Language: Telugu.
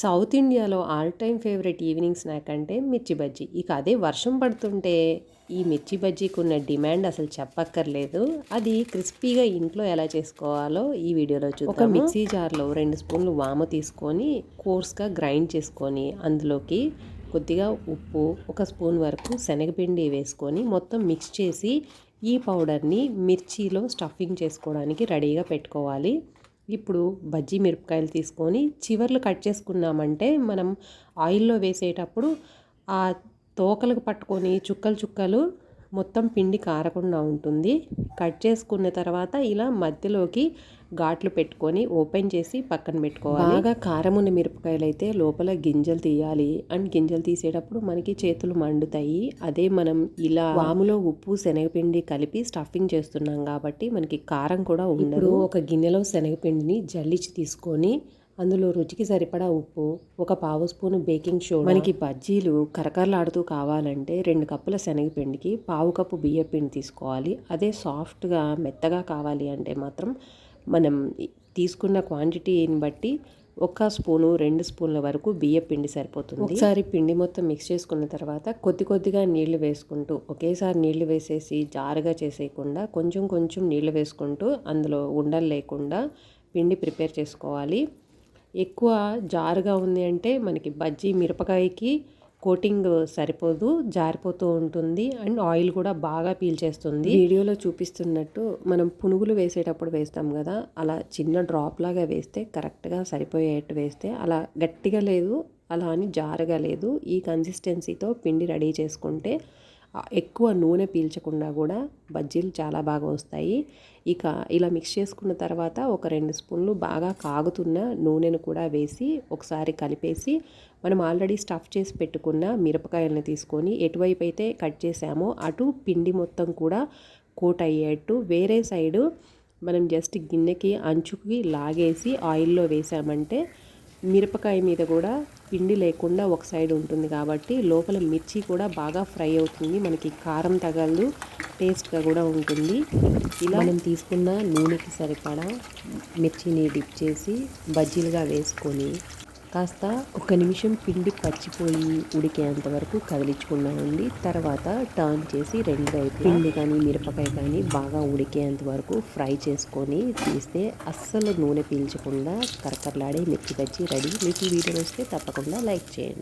సౌత్ ఇండియాలో all time favourite evening snack అంటే మిర్చి బజ్జీ. ఇక అదే వర్షం పడుతుంటే ఈ మిర్చి బజ్జీకి ఉన్న డిమాండ్ అసలు చెప్పక్కర్లేదు. అది క్రిస్పీగా ఇంట్లో ఎలా చేసుకోవాలో ఈ వీడియోలో చూద్దాం ఒక మిక్సీ జార్లో రెండు స్పూన్లు వాము తీసుకొని కోర్స్గా గ్రైండ్ చేసుకొని అందులోకి కొద్దిగా ఉప్పు ఒక స్పూన్ వరకు శనగపిండి వేసుకొని మొత్తం మిక్స్ చేసి ఈ పౌడర్ని మిర్చిలో స్టఫింగ్ చేసుకోవడానికి రెడీగా పెట్టుకోవాలి. ఇప్పుడు బజ్జీ మిరపకాయలు తీసుకొని చివర్లు కట్ చేసుకున్నామంటే మనం ఆయిల్లో వేసేటప్పుడు ఆ తోకలకు పట్టుకొని చుక్కలు చుక్కలు మొత్తం పిండి కారకుండా ఉంటుంది. కట్ చేసుకున్న తర్వాత ఇలా మధ్యలోకి ఘాట్లు పెట్టుకొని ఓపెన్ చేసి పక్కన పెట్టుకోవాలి. బాగా కారం ఉన్న మిరపకాయలు అయితే లోపల గింజలు తీయాలి. అండ్ గింజలు తీసేటప్పుడు మనకి చేతులు మండుతాయి. అదే మనం ఇలా వాములో ఉప్పు శనగపిండి కలిపి స్టఫింగ్ చేస్తున్నాం కాబట్టి మనకి కారం కూడా ఉండదు. ఒక గిన్నెలో శనగపిండిని జల్లిచి తీసుకొని అందులో రుచికి సరిపడా ఉప్పు ఒక పావు స్పూను బేకింగ్ సోడా. మనకి బజ్జీలు కరకరలాడుతూ కావాలంటే రెండు కప్పుల శనగపిండికి పావు కప్పు బియ్య పిండి తీసుకోవాలి. అదే సాఫ్ట్గా మెత్తగా కావాలి అంటే మాత్రం మనం తీసుకున్న క్వాంటిటీని బట్టి ఒక స్పూను రెండు స్పూన్ల వరకు బియ్య పిండి సరిపోతుంది. ఒకసారి పిండి మొత్తం మిక్స్ చేసుకున్న తర్వాత కొద్ది కొద్దిగా నీళ్ళు వేసుకుంటూ ఒకేసారి నీళ్ళు వేసేసి జారుగా చేసేయకుండా కొంచెం కొంచెం నీళ్ళు వేసుకుంటూ అందులో ఉండలు లేకుండా పిండి ప్రిపేర్ చేసుకోవాలి. ఎక్కువ జారుగా ఉంది అంటే మనకి బజ్జీ మిరపకాయకి కోటింగ్ సరిపోదు జారిపోతూ ఉంటుంది అండ్ ఆయిల్ కూడా బాగా పీల్చేస్తుంది. వీడియోలో చూపిస్తున్నట్టు మనం పునుగులు వేసేటప్పుడు వేస్తాం కదా అలా చిన్న డ్రాప్ లాగా వేస్తే కరెక్ట్గా సరిపోయేట్టు వేస్తే అలా గట్టిగా లేదు అలా అని జారగా లేదు ఈ కన్సిస్టెన్సీతో పిండి రెడీ చేసుకుంటే ఎక్కువ నూనె పీల్చకుండా కూడా బజ్జీలు చాలా బాగా వస్తాయి. ఇక ఇలా మిక్స్ చేసుకున్న తర్వాత ఒక రెండు స్పూన్లు బాగా కాగుతున్న నూనెను కూడా వేసి ఒకసారి కలిపేసి మనం ఆల్రెడీ స్టఫ్ చేసి పెట్టుకున్న మిరపకాయలను తీసుకొని ఎటువైపు అయితే కట్ చేసామో అటు పిండి మొత్తం కూడా కోట్ అయ్యేట్టు వేరే సైడు మనం జస్ట్ గిన్నెకి అంచుకి లాగేసి ఆయిల్లో వేసామంటే మిరపకాయ మీద కూడా పిండి లేకుండా ఒక సైడ్ ఉంటుంది కాబట్టి లోపల మిర్చి కూడా బాగా ఫ్రై అవుతుంది. మనకి కారం తగలదు టేస్ట్గా కూడా ఉంటుంది. ఇలా మనం తీసుకున్న నూనెకి సరిపడా మిర్చిని డిప్ చేసి బజ్జీలుగా వేసుకొని కాస్త ఒక నిమిషం పిండి పచ్చిపోయి ఉడికేంత వరకు కదిలించుకున్నానండి. తర్వాత టర్న్ చేసి రెండు వైపు పిండి కానీ మిరపకాయ కానీ బాగా ఉడికేంత వరకు ఫ్రై చేసుకొని తీస్తే అస్సలు నూనె పీల్చకుండా కరకరలాడే మిర్చి బజ్జీ రెడీ. మీకు వీడియో వస్తే తప్పకుండా లైక్ చేయండి.